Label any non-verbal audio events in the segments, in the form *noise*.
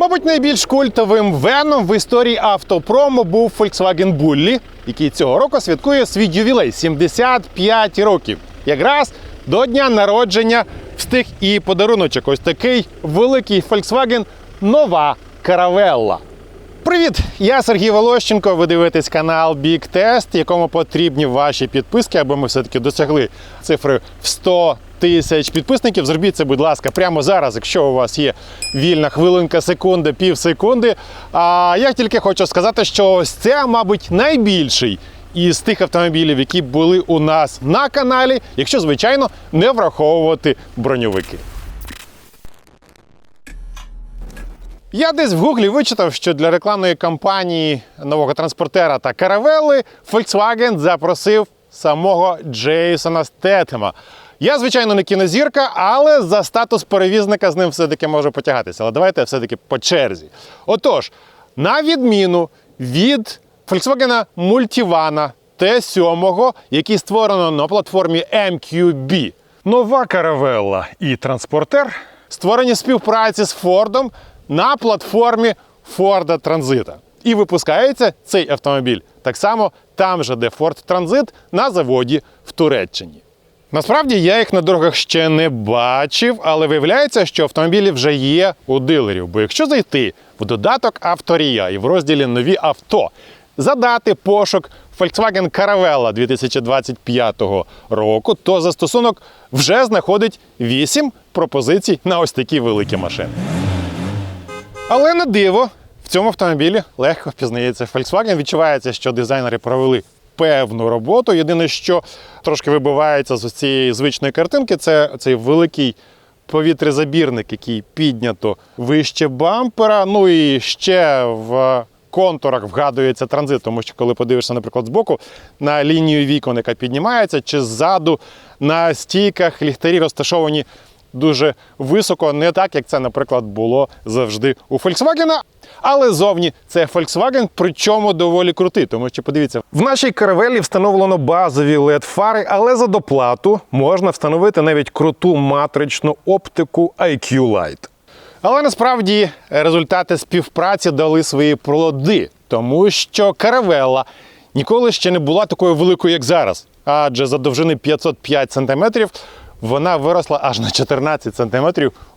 Мабуть, найбільш культовим веном в історії автопрому був Volkswagen Bulli, який цього року святкує свій ювілей 75 років. Якраз до дня народження встиг і подаруночок. Ось такий великий Volkswagen нова каравелла. Привіт! Я Сергій Волощенко. Ви дивитесь канал Big Test, якому потрібні ваші підписки, аби ми все-таки досягли цифри в 100 тисяч підписників. Зробіть це, будь ласка, прямо зараз, якщо у вас є вільна хвилинка, секунда, пів секунди. А я тільки хочу сказати, що ось це, мабуть, найбільший із тих автомобілів, які були у нас на каналі, якщо, звичайно, не враховувати броньовики. Я десь в гуглі вичитав, що для рекламної кампанії нового транспортера та каравели Volkswagen запросив самого Джейсона Стетема. Я, звичайно, не кінозірка, але за статус перевізника з ним все-таки можу потягатися. Але давайте все-таки по черзі. Отож, на відміну від Volkswagen Multivan T7, який створено на платформі MQB, нова каравелла і транспортер створені в співпраці з Фордом на платформі Форда Транзита. І випускається цей автомобіль так само там же, де Ford Transit на заводі в Туреччині. Насправді я їх на дорогах ще не бачив, але виявляється, що автомобілі вже є у дилерів. Бо якщо зайти в додаток Авторія і в розділі Нові авто, задати пошук Volkswagen Caravella 2025 року, то застосунок вже знаходить 8 пропозицій на ось такі великі машини. Але на диво, в цьому автомобілі легко впізнається Volkswagen. Відчувається, що дизайнери провели певну роботу. Єдине, що трошки вибивається з цієї звичної картинки, це цей великий повітрязабірник, який піднято вище бампера. Ну і ще в контурах вгадується транзит, тому що коли подивишся, наприклад, збоку на лінію вікон, яка піднімається, чи ззаду на стійках ліхтарі розташовані дуже високо, не так, як це, наприклад, було завжди у Volkswagen. Але зовні це Volkswagen, причому доволі крутий. Тому що подивіться, в нашій каравелі встановлено базові led фари, але за доплату можна встановити навіть круту матричну оптику IQ Light. Але насправді результати співпраці дали свої плоди, тому що каравелла ніколи ще не була такою великою, як зараз. Адже за довжини 505 см вона виросла аж на 14 см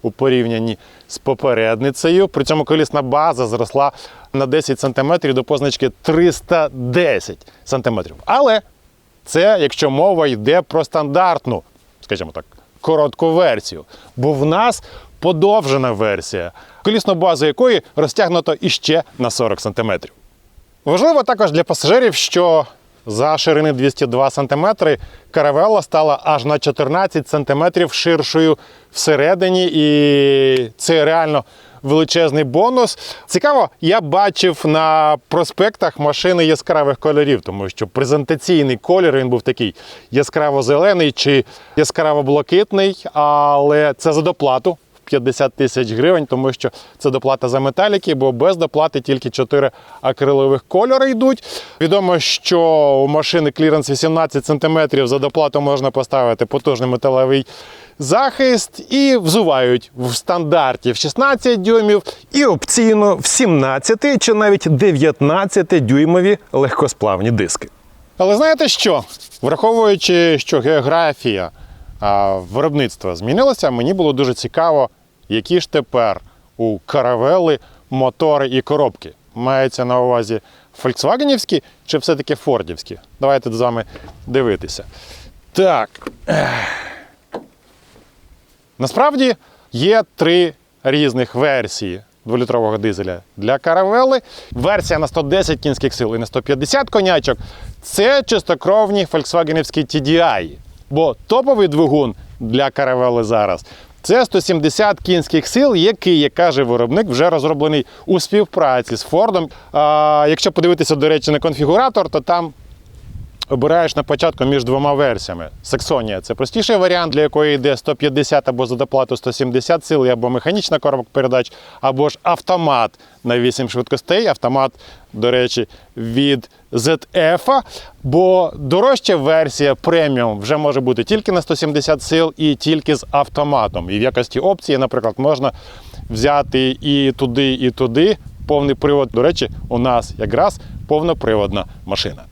у порівнянні з попередницею. При цьому колісна база зросла на 10 см до позначки 310 см. Але це якщо мова йде про стандартну, скажімо так, коротку версію. Бо в нас подовжена версія, колісну базу якої розтягнуто іще на 40 см. Важливо також для пасажирів, що за ширини 202 см каравелла стала аж на 14 см ширшою всередині, і це реально величезний бонус. Цікаво, я бачив на проспектах машини яскравих кольорів, тому що презентаційний колір він був такий яскраво-зелений чи яскраво-блакитний, але це за доплату. 50 тисяч гривень, тому що це доплата за металіки, бо без доплати тільки 4 акрилових кольори йдуть. Відомо, що у машини кліренс 18 см за доплату можна поставити потужний металевий захист і взувають в стандарті в 16 дюймів і опційно в 17 чи навіть 19 дюймові легкосплавні диски. Але знаєте що? Враховуючи, що географія виробництва змінилося, мені було дуже цікаво, які ж тепер у каравели мотори і коробки. Мається на увазі фольксвагенівські чи все-таки фордівські? Давайте з вами дивитися. Так. Насправді є три різних версії дволітрового дизеля для каравели. Версія на 110 кінських сил і на 150 конячок це чистокровні фольксвагенівські TDI. Бо топовий двигун для каравели зараз це 170 кінських сил, який, як каже виробник, вже розроблений у співпраці з Фордом. А, якщо подивитися, до речі, на конфігуратор, то там обираєш на початку між двома версіями. Саксонія це простіший варіант, для якої йде 150 або за доплату 170 сил, або механічна коробка передач, або ж автомат на 8 швидкостей. Автомат, до речі, від ZF. Бо дорожча версія преміум вже може бути тільки на 170 сил і тільки з автоматом. І в якості опції, наприклад, можна взяти і туди, і туди. Повний привод. До речі, у нас якраз повноприводна машина.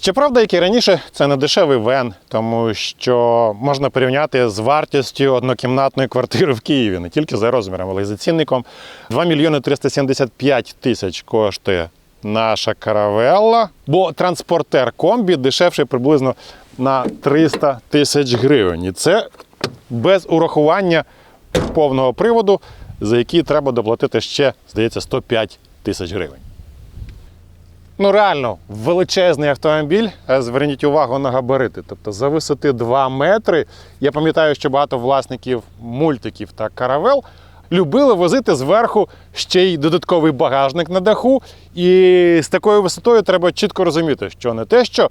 Щоправда, як і раніше, це не дешевий вен, тому що можна порівняти з вартістю однокімнатної квартири в Києві, не тільки за розміром, але й за цінником. 2 мільйони 375 тисяч коштує наша каравелла, бо транспортер комбі дешевший приблизно на 300 тисяч гривень. І це без урахування повного приводу, за який треба доплатити ще, здається, 105 тисяч гривень. Ну, реально, величезний автомобіль. Е, Зверніть увагу на габарити. Тобто за висоти 2 метри. Я пам'ятаю, що багато власників мультиків та каравел любили возити зверху ще й додатковий багажник на даху. І з такою висотою треба чітко розуміти, що не те, що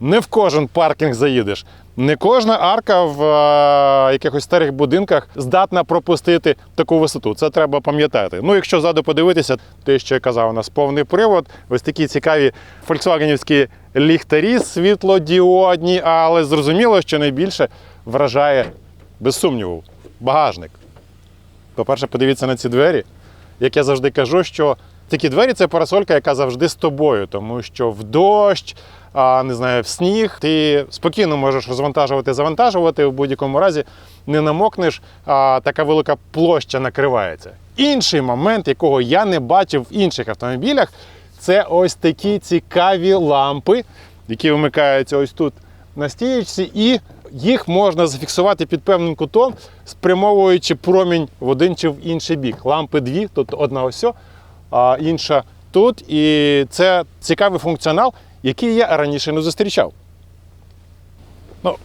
не в кожен паркінг заїдеш. Не кожна арка в е, якихось старих будинках здатна пропустити таку висоту. Це треба пам'ятати. Ну, якщо ззаду подивитися, те, що я казав, у нас повний привод, ось такі цікаві фольксвагенівські ліхтарі світлодіодні, але зрозуміло, що найбільше вражає, без сумніву, багажник. По-перше, подивіться на ці двері. Як я завжди кажу, що такі двері це парасолька, яка завжди з тобою, тому що в дощ, а, не знаю, в сніг ти спокійно можеш розвантажувати, завантажувати в будь-якому разі не намокнеш, а така велика площа накривається. Інший момент, якого я не бачив в інших автомобілях, це ось такі цікаві лампи, які вимикаються ось тут на стієчці, і їх можна зафіксувати під певним кутом, спрямовуючи промінь в один чи в інший бік. Лампи дві, тут одна ось, а інша тут. І це цікавий функціонал, який я раніше не зустрічав. Ну,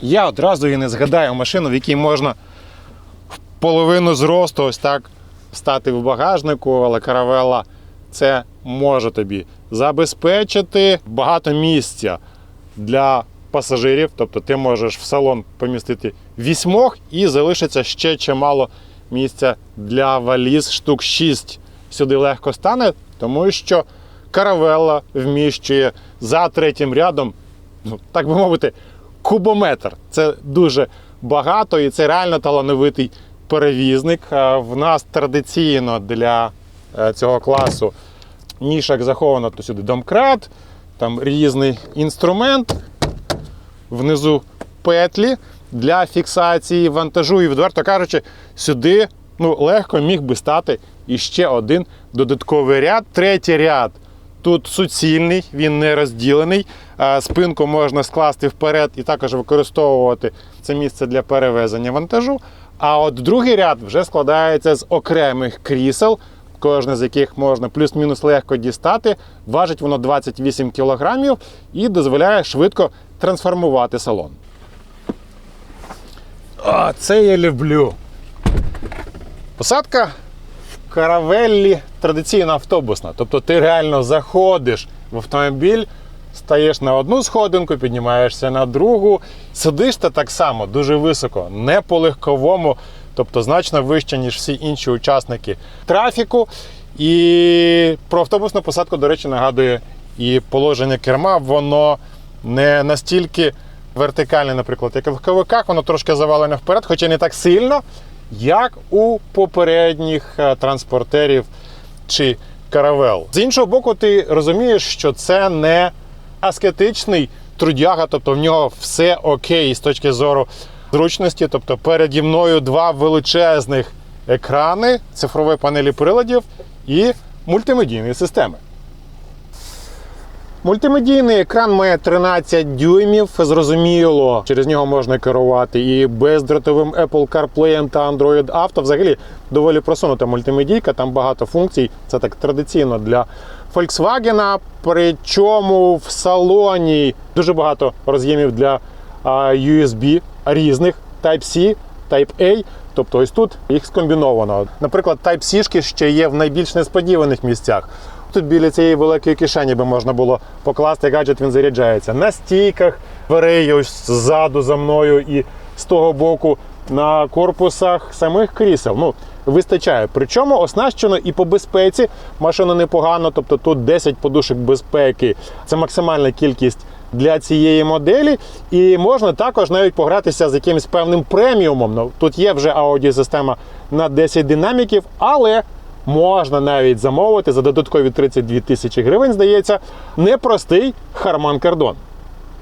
я одразу і не згадаю машину, в якій можна в половину зросту ось так стати в багажнику, але каравела це може тобі забезпечити багато місця для пасажирів. Тобто ти можеш в салон помістити вісьмох і залишиться ще чимало місця для валіз, штук 6 сюди легко стане, тому що каравелла вміщує за третім рядом, ну, так би мовити, кубометр. Це дуже багато і це реально талановитий перевізник. Е, В нас традиційно для е, цього класу нішах заховано то сюди домкрат, там різний інструмент, внизу петлі для фіксації вантажу. І відверто кажучи, сюди ну, легко міг би стати іще один додатковий ряд. Третій ряд тут суцільний, він не розділений. Спинку можна скласти вперед і також використовувати це місце для перевезення вантажу. А от другий ряд вже складається з окремих крісел, кожне з яких можна плюс-мінус легко дістати. Важить воно 28 кг і дозволяє швидко трансформувати салон. О, це я люблю. Посадка каравеллі традиційно автобусна. Тобто ти реально заходиш в автомобіль, стаєш на одну сходинку, піднімаєшся на другу. Сидиш ти так само дуже високо, не по легковому, тобто значно вище, ніж всі інші учасники трафіку. І про автобусну посадку, до речі, нагадує і положення керма, воно не настільки вертикальне, наприклад, як в легковиках, воно трошки завалене вперед, хоча не так сильно, як у попередніх е, транспортерів чи каравел. З іншого боку, ти розумієш, що це не аскетичний трудяга, тобто в нього все окей з точки зору зручності. Тобто переді мною два величезних екрани, цифрової панелі приладів і мультимедійної системи. Мультимедійний екран має 13 дюймів. Зрозуміло, через нього можна керувати і бездротовим Apple CarPlay та Android Auto. Взагалі доволі просунута мультимедійка, там багато функцій. Це так традиційно для Volkswagen. Причому в салоні дуже багато роз'ємів для USB різних Type-C, Type-A. Тобто ось тут їх скомбіновано. Наприклад, Type-C ще є в найбільш несподіваних місцях. Тут біля цієї великої кишені би можна було покласти гаджет, він заряджається. На стійках дверей ось ззаду за мною і з того боку на корпусах самих крісел. Ну, вистачає. Причому оснащено і по безпеці машина непогано, тобто тут 10 подушок безпеки. Це максимальна кількість для цієї моделі. І можна також навіть погратися з якимось певним преміумом. Ну, тут є вже аудіосистема на 10 динаміків, але можна навіть замовити за додаткові 32 тисячі гривень, здається, непростий Harman Kardon.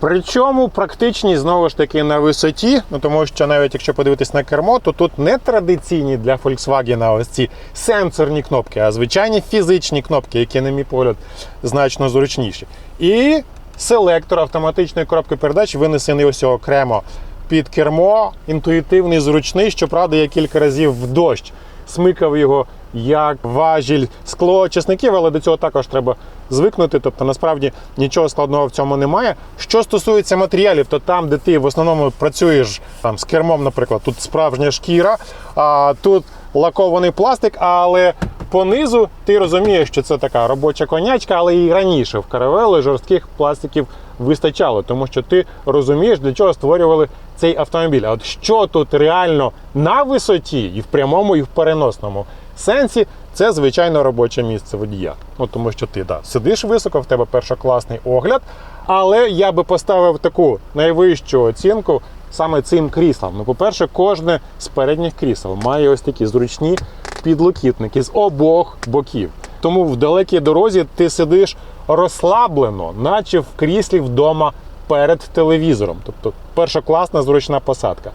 Причому практичність знову ж таки на висоті, ну тому що навіть якщо подивитись на кермо, то тут не традиційні для Volkswagen ось ці сенсорні кнопки, а звичайні фізичні кнопки, які, на мій погляд, значно зручніші. І селектор автоматичної коробки передач винесений ось окремо під кермо, інтуїтивний, зручний. Щоправда, я кілька разів в дощ смикав його як важіль склоочисників, але до цього також треба звикнути. Тобто, насправді нічого складного в цьому немає. Що стосується матеріалів, то там, де ти в основному працюєш там з кермом, наприклад, тут справжня шкіра, а тут лакований пластик, але понизу ти розумієш, що це така робоча конячка, але і раніше в каравели жорстких пластиків вистачало, тому що ти розумієш, для чого створювали цей автомобіль. А от що тут реально на висоті, і в прямому, і в переносному сенсі, це звичайно робоче місце водія. Ну тому що ти да, сидиш високо, в тебе першокласний огляд. Але я би поставив таку найвищу оцінку саме цим кріслам. Ну, по-перше, кожне з передніх крісел має ось такі зручні підлокітники з обох боків. Тому в далекій дорозі ти сидиш розслаблено, наче в кріслі вдома перед телевізором. Тобто першокласна зручна посадка.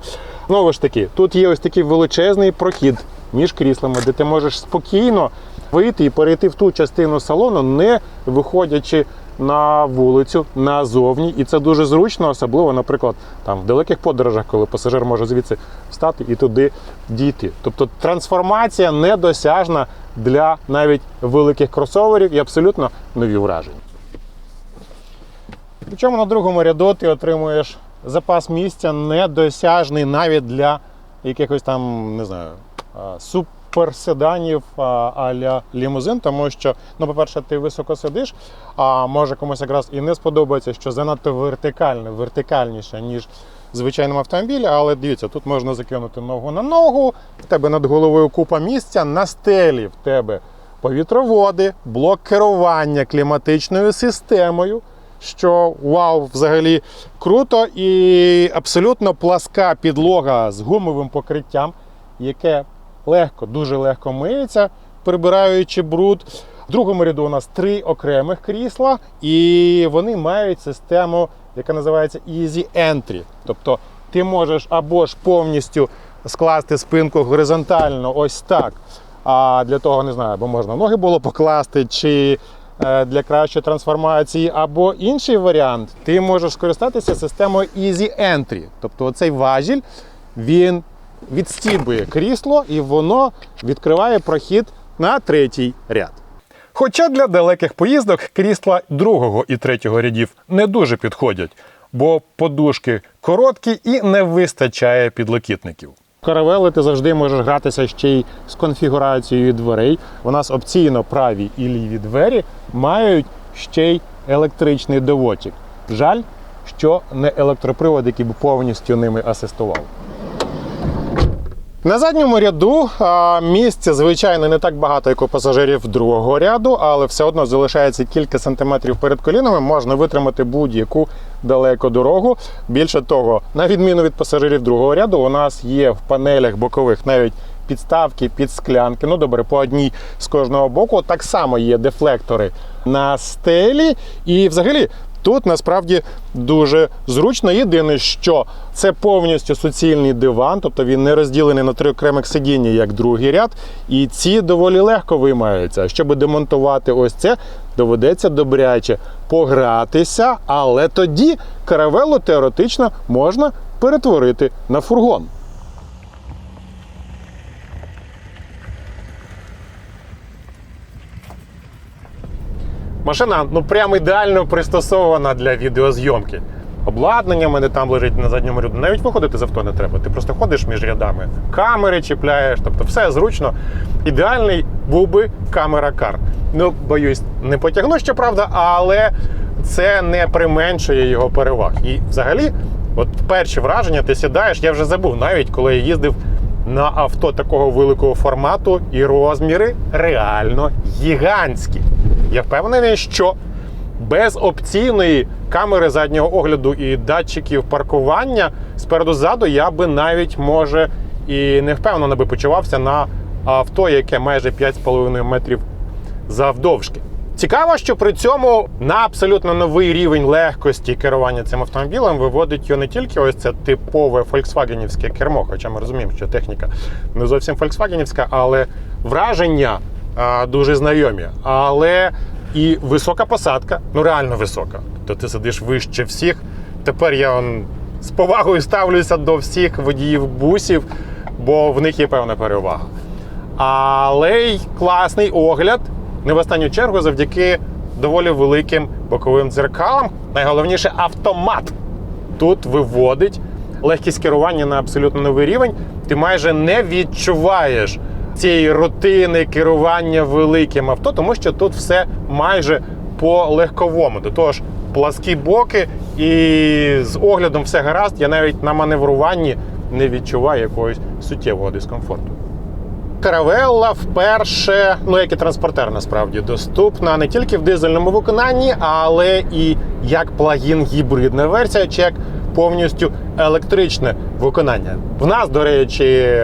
Знову ж таки, тут є ось такий величезний прохід між кріслами, де ти можеш спокійно вийти і перейти в ту частину салону, не виходячи на вулицю назовні. І це дуже зручно, особливо, наприклад, там в далеких подорожах, коли пасажир може звідси встати і туди дійти. Тобто трансформація недосяжна для навіть великих кросоверів і абсолютно нові враження. Причому на другому ряду ти отримуєш запас місця недосяжний навіть для якихось там, не знаю, суперседанів а, а-ля лімузин, тому що, ну, по-перше, ти високо сидиш, а може комусь якраз і не сподобається, що занадто вертикально, вертикальніше, ніж звичайному автомобілі. Але дивіться, тут можна закинути ногу на ногу, в тебе над головою купа місця, на стелі в тебе повітроводи, блок керування кліматичною системою що вау, взагалі круто і абсолютно пласка підлога з гумовим покриттям, яке легко, дуже легко миється, прибираючи бруд. В другому ряду у нас три окремих крісла, і вони мають систему, яка називається Easy Entry. Тобто ти можеш або ж повністю скласти спинку горизонтально, ось так. А для того не знаю, бо можна ноги було покласти, чи е, для кращої трансформації, або інший варіант, ти можеш скористатися системою Easy Entry. Тобто цей важіль він відстібує крісло і воно відкриває прохід на третій ряд. Хоча для далеких поїздок крісла другого і третього рядів не дуже підходять, бо подушки короткі і не вистачає підлокітників. Каравели ти завжди можеш гратися ще й з конфігурацією дверей. У нас опційно праві і ліві двері мають ще й електричний доводчик. Жаль, що не електропривод, який би повністю ними асистував. На задньому ряду місця, звичайно, не так багато, як у пасажирів другого ряду, але все одно залишається кілька сантиметрів перед колінами. Можна витримати будь-яку далеку дорогу. Більше того, на відміну від пасажирів другого ряду, у нас є в панелях бокових навіть підставки під склянки. Ну добре, по одній з кожного боку. Так само є дефлектори на стелі. І взагалі Тут насправді дуже зручно. Єдине, що це повністю суцільний диван, тобто він не розділений на три окремих сидіння, як другий ряд. І ці доволі легко виймаються. Щоб демонтувати ось це, доведеться добряче погратися, але тоді каравелу теоретично можна перетворити на фургон. Машина ну прям ідеально пристосована для відеозйомки. Обладнання в мене там лежить на задньому ряду. Навіть виходити з авто не треба. Ти просто ходиш між рядами, камери чіпляєш, тобто все зручно. Ідеальний був би камера кар. Ну, боюсь, не потягну, щоправда, але це не применшує його переваг. І взагалі, от перші враження, ти сідаєш, я вже забув, навіть коли я їздив на авто такого великого формату, і розміри реально гігантські. Я впевнений, що без опційної камери заднього огляду і датчиків паркування спереду ззаду я би навіть може і не впевнено би почувався на авто, яке майже 5,5 метрів завдовжки. Цікаво, що при цьому на абсолютно новий рівень легкості керування цим автомобілем виводить його не тільки ось це типове фольксвагенівське кермо, хоча ми розуміємо, що техніка не зовсім фольксвагенівська, але враження а, дуже знайомі. Але і висока посадка, ну реально висока. Тобто ти сидиш вище всіх. Тепер я он, з повагою ставлюся до всіх водіїв бусів, бо в них є певна перевага. Але й класний огляд, не в останню чергу, завдяки доволі великим боковим дзеркалам. Найголовніше автомат тут виводить легкість керування на абсолютно новий рівень. Ти майже не відчуваєш цієї рутини керування великим авто, тому що тут все майже по легковому. До того ж, пласкі боки, і з оглядом все гаразд. Я навіть на маневруванні не відчуваю якогось суттєвого дискомфорту. Каравелла вперше, ну як і транспортер, насправді доступна не тільки в дизельному виконанні, але і як плагін гібридна версія, чи як повністю електричне виконання. В нас, до речі,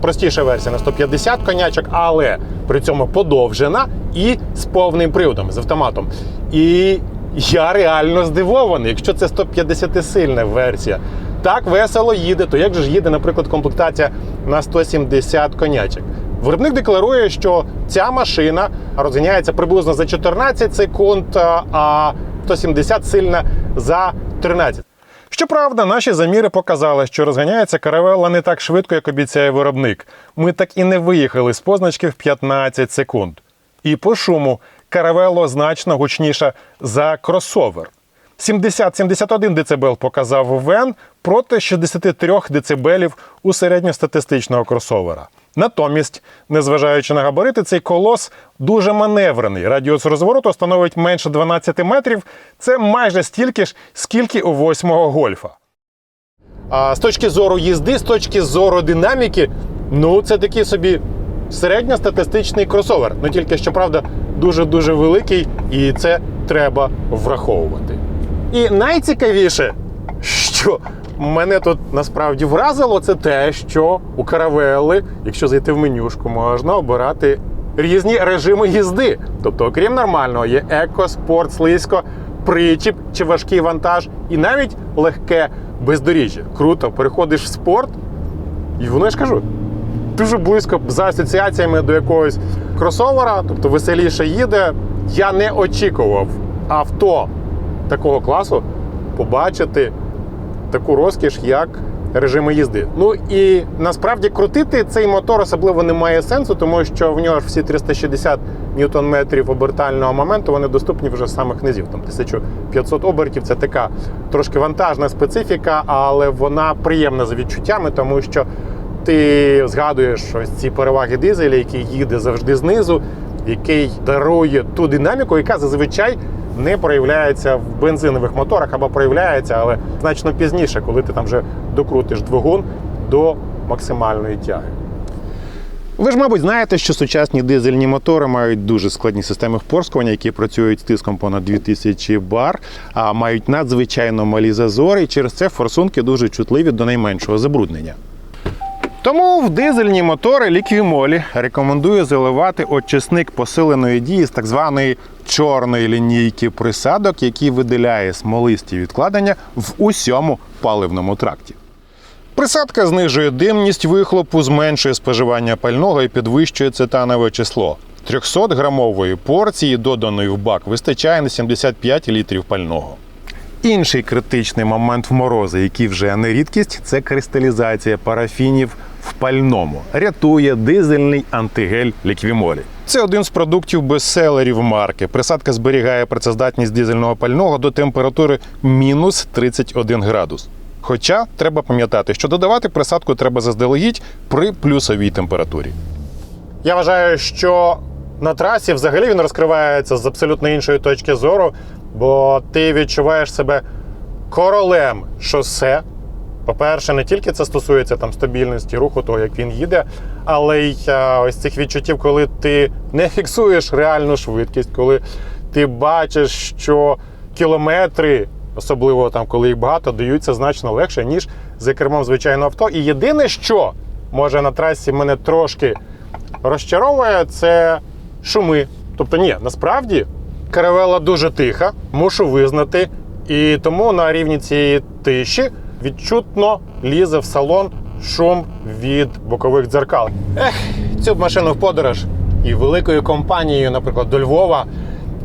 простіша версія на 150 конячок, але при цьому подовжена і з повним приводом, з автоматом. І я реально здивований, якщо це 150-сильна версія. Так весело їде, то як же ж їде, наприклад, комплектація на 170 конячок? Виробник декларує, що ця машина розганяється приблизно за 14 секунд, а 170 сильна за 13. Щоправда, наші заміри показали, що розганяється каравелла не так швидко, як обіцяє виробник. Ми так і не виїхали з позначки в 15 секунд. І по шуму каравелло значно гучніша за кросовер. 70-71 дБ показав Вен проти 63 дБ у середньостатистичного кросовера. Натомість, незважаючи на габарити, цей колос дуже маневрений. Радіус розвороту становить менше 12 метрів. Це майже стільки ж, скільки у восьмого гольфа. А з точки зору їзди, з точки зору динаміки, ну це такий собі середньостатистичний кросовер. Ну тільки, щоправда, дуже-дуже великий, і це треба враховувати. І найцікавіше, що мене тут насправді вразило, це те, що у каравелли, якщо зайти в менюшку, можна обирати різні режими їзди. Тобто, окрім нормального, є еко, спорт, слизько, причіп чи важкий вантаж, і навіть легке бездоріжжя. Круто, переходиш в спорт, і воно я ж кажу, дуже близько за асоціаціями до якогось кросовера, тобто веселіше їде. Я не очікував авто такого класу побачити таку розкіш, як режими їзди. Ну і насправді крутити цей мотор особливо не має сенсу, тому що в нього ж всі 360 ньютон-метрів обертального моменту вони доступні вже з самих низів. Там 1500 обертів це така трошки вантажна специфіка, але вона приємна за відчуттями, тому що ти згадуєш ось ці переваги дизеля, який їде завжди знизу, який дарує ту динаміку, яка зазвичай не проявляється в бензинових моторах або проявляється, але значно пізніше, коли ти там вже докрутиш двигун до максимальної тяги. Ви ж, мабуть, знаєте, що сучасні дизельні мотори мають дуже складні системи впорскування, які працюють з тиском понад 2000 бар, а мають надзвичайно малі зазори, і через це форсунки дуже чутливі до найменшого забруднення. Тому в дизельні мотори Liquimoli рекомендую заливати очисник посиленої дії з так званої чорної лінійки присадок, який виділяє смолисті відкладення в усьому паливному тракті. Присадка знижує димність вихлопу, зменшує споживання пального і підвищує цетанове число. 300-грамової порції, доданої в бак, вистачає на 75 літрів пального. Інший критичний момент в морози, який вже не рідкість, це кристалізація парафінів в пальному. Рятує дизельний антигель ліквімолі. Це один з продуктів бестселерів марки. Присадка зберігає працездатність дизельного пального до температури мінус 31 градус. Хоча треба пам'ятати, що додавати присадку треба заздалегідь при плюсовій температурі. Я вважаю, що на трасі взагалі він розкривається з абсолютно іншої точки зору, бо ти відчуваєш себе королем шосе. По-перше, не тільки це стосується там стабільності руху, того, як він їде, але й а, ось цих відчуттів, коли ти не фіксуєш реальну швидкість, коли ти бачиш, що кілометри, особливо там, коли їх багато, даються значно легше, ніж за кермом звичайного авто. І єдине, що може на трасі мене трошки розчаровує, це шуми. Тобто, ні, насправді каравела дуже тиха, мушу визнати. І тому на рівні цієї тиші відчутно лізе в салон шум від бокових дзеркал. Ех, цю б машину в подорож і великою компанією, наприклад, до Львова,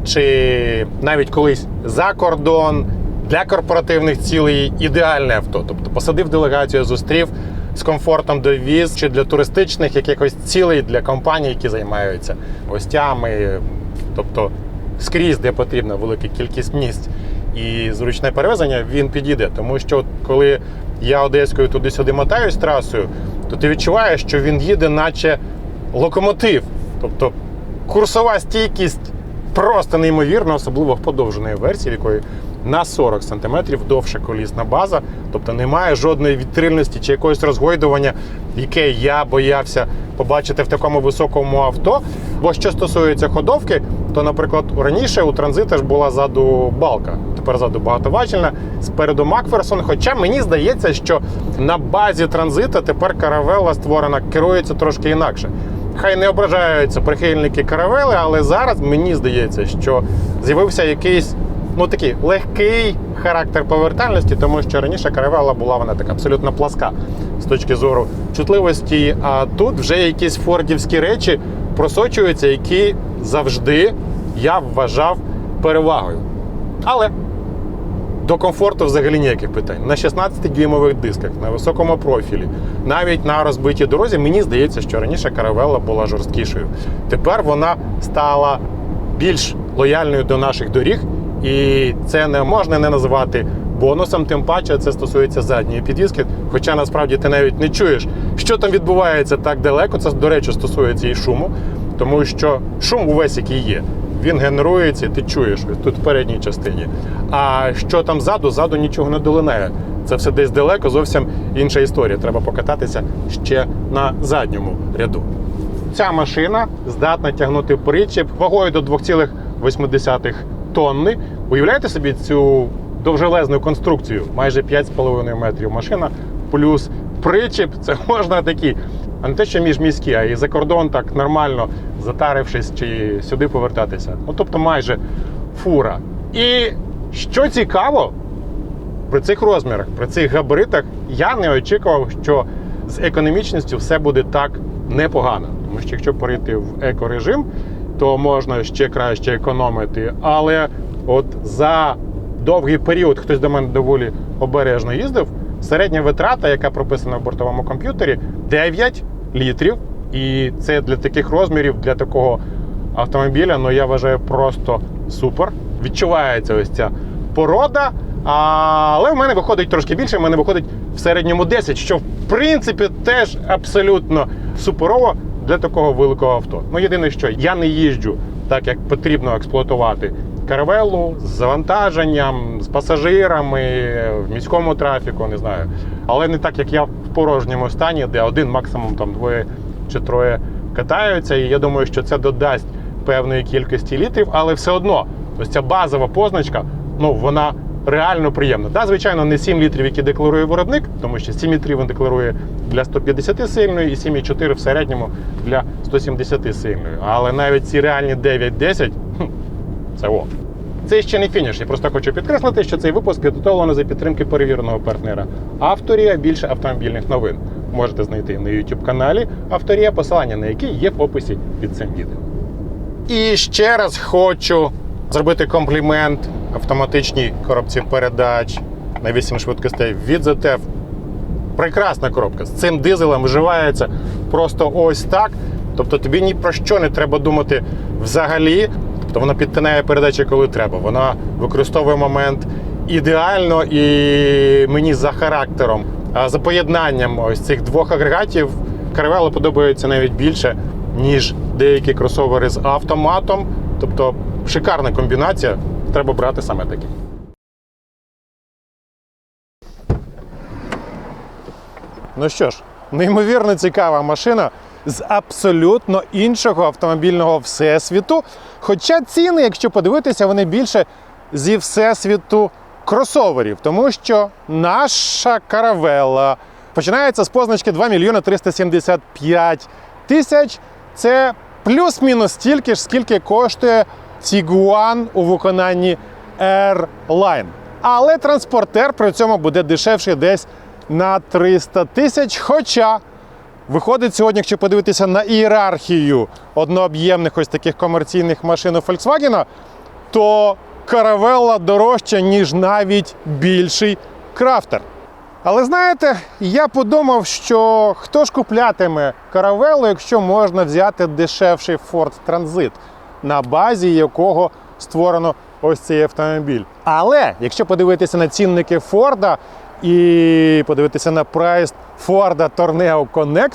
чи навіть колись за кордон для корпоративних цілей ідеальне авто. Тобто посадив делегацію, зустрів з комфортом довіз, чи для туристичних якихось цілей для компаній, які займаються гостями, тобто скрізь, де потрібна велика кількість місць і зручне перевезення, він підійде. Тому що коли я одеською туди-сюди мотаюсь трасою, то ти відчуваєш, що він їде, наче локомотив. Тобто курсова стійкість просто неймовірна, особливо в подовженої версії, в якої на 40 см довша колісна база, тобто немає жодної відтрильності чи якогось розгойдування, яке я боявся побачити в такому високому авто. Бо що стосується ходовки, то, наприклад, раніше у транзита ж була ззаду балка, тепер ззаду багатовачельна, спереду Макферсон. Хоча мені здається, що на базі транзита тепер каравела створена, керується трошки інакше. Хай не ображаються прихильники каравели, але зараз мені здається, що з'явився якийсь ну такий легкий характер повертальності, тому що раніше каравела була вона така абсолютно пласка точки зору чутливості. А тут вже якісь фордівські речі просочуються, які завжди я вважав перевагою. Але до комфорту взагалі ніяких питань. На 16-дюймових дисках, на високому профілі, навіть на розбитій дорозі, мені здається, що раніше каравелла була жорсткішою. Тепер вона стала більш лояльною до наших доріг, і це не можна не називати бонусом, тим паче це стосується задньої підвіски. Хоча насправді ти навіть не чуєш, що там відбувається так далеко. Це, до речі, стосується і шуму, тому що шум увесь який є. Він генерується, ти чуєш тут в передній частині. А що там ззаду, ззаду нічого не долинає. Це все десь далеко, зовсім інша історія. Треба покататися ще на задньому ряду. Ця машина здатна тягнути причіп вагою до 2,8 тонни. Уявляєте собі цю довжелезну конструкцію, майже 5,5 метрів машина, плюс причіп, це *laughs* можна такі, а не те, що міжміські, а і за кордон так нормально затарившись чи сюди повертатися. Ну тобто майже фура. І що цікаво, при цих розмірах, при цих габаритах, я не очікував, що з економічністю все буде так непогано. Тому що якщо перейти в екорежим, то можна ще краще економити. Але от за довгий період хтось до мене доволі обережно їздив. Середня витрата, яка прописана в бортовому комп'ютері, 9 літрів. І це для таких розмірів, для такого автомобіля, ну я вважаю просто супер. Відчувається ось ця порода. Але в мене виходить трошки більше, в мене виходить в середньому 10, що в принципі теж абсолютно суперово для такого великого авто. Ну єдине, що я не їжджу так, як потрібно експлуатувати каравелу з завантаженням, з пасажирами, в міському трафіку, не знаю. Але не так, як я в порожньому стані, де один, максимум там двоє чи троє катаються. І я думаю, що це додасть певної кількості літрів, але все одно ось ця базова позначка, ну вона реально приємна. Да, звичайно, не 7 літрів, які декларує виробник, тому що 7 літрів він декларує для 150 сильної і 7,4 в середньому для 170 сильної. Але навіть ці реальні 9-10 хм, це о. Це ще не фініш. Я просто хочу підкреслити, що цей випуск підготовлено за підтримки перевіреного партнера Авторія більше автомобільних новин. Можете знайти на YouTube каналі Авторія, посилання на який є в описі під цим відео. І ще раз хочу зробити комплімент автоматичній коробці передач на 8 швидкостей від ZTF. Прекрасна коробка. З цим дизелем вживається просто ось так. Тобто тобі ні про що не треба думати взагалі. Тобто вона підтинає передачі, коли треба. Вона використовує момент ідеально і мені за характером, а за поєднанням ось цих двох агрегатів каравела подобається навіть більше, ніж деякі кросовери з автоматом. Тобто шикарна комбінація. Треба брати саме такі. Ну що ж, неймовірно цікава машина з абсолютно іншого автомобільного всесвіту. Хоча ціни, якщо подивитися, вони більше зі всесвіту кросоверів, тому що наша каравела починається з позначки 2 мільйони 375 тисяч. Це плюс-мінус стільки ж, скільки коштує Tiguan у виконанні Airline. Але транспортер при цьому буде дешевший десь на 300 тисяч. Хоча виходить сьогодні, якщо подивитися на ієрархію однооб'ємних ось таких комерційних машин у Volkswagen, то каравелла дорожча, ніж навіть більший крафтер. Але знаєте, я подумав, що хто ж куплятиме каравелу, якщо можна взяти дешевший Ford Transit, на базі якого створено ось цей автомобіль. Але якщо подивитися на цінники Форда і подивитися на прайс Форда Torneo Connect,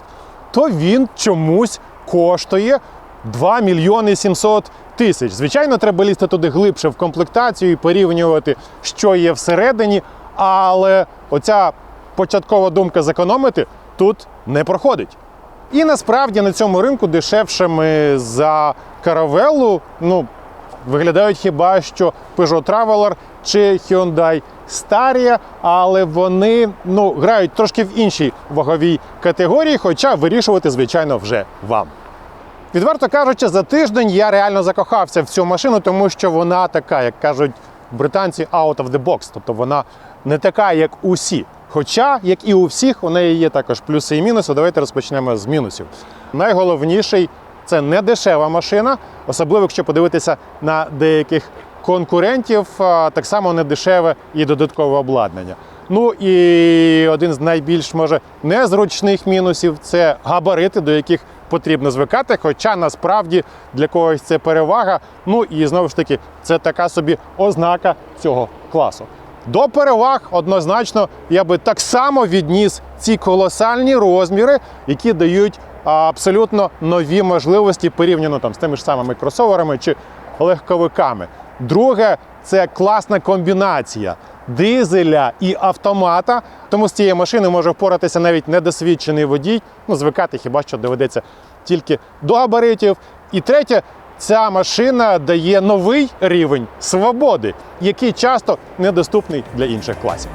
то він чомусь коштує 2 мільйони 700 тисяч. Звичайно, треба лізти туди глибше в комплектацію і порівнювати, що є всередині, але оця початкова думка зекономити тут не проходить. І насправді на цьому ринку дешевшими за каравелу ну, виглядають хіба що Peugeot Traveler чи Hyundai Staria, але вони ну, грають трошки в іншій ваговій категорії, хоча вирішувати, звичайно, вже вам. Відверто кажучи, за тиждень я реально закохався в цю машину, тому що вона така, як кажуть британці, out of the box. Тобто вона не така, як усі. Хоча, як і у всіх, у неї є також плюси і мінуси. Давайте розпочнемо з мінусів. Найголовніший це не дешева машина, особливо якщо подивитися на деяких конкурентів, так само не дешеве і додаткове обладнання. Ну і один з найбільш може незручних мінусів це габарити, до яких потрібно звикати. Хоча насправді для когось це перевага. Ну і знову ж таки, це така собі ознака цього класу. До переваг однозначно я би так само відніс ці колосальні розміри, які дають абсолютно нові можливості порівняно там з тими ж самими кросоверами чи легковиками. Друге, це класна комбінація дизеля і автомата. Тому з цією машиною може впоратися навіть недосвідчений водій. Ну, звикати хіба що доведеться тільки до габаритів. І третє, ця машина дає новий рівень свободи, який часто недоступний для інших класів.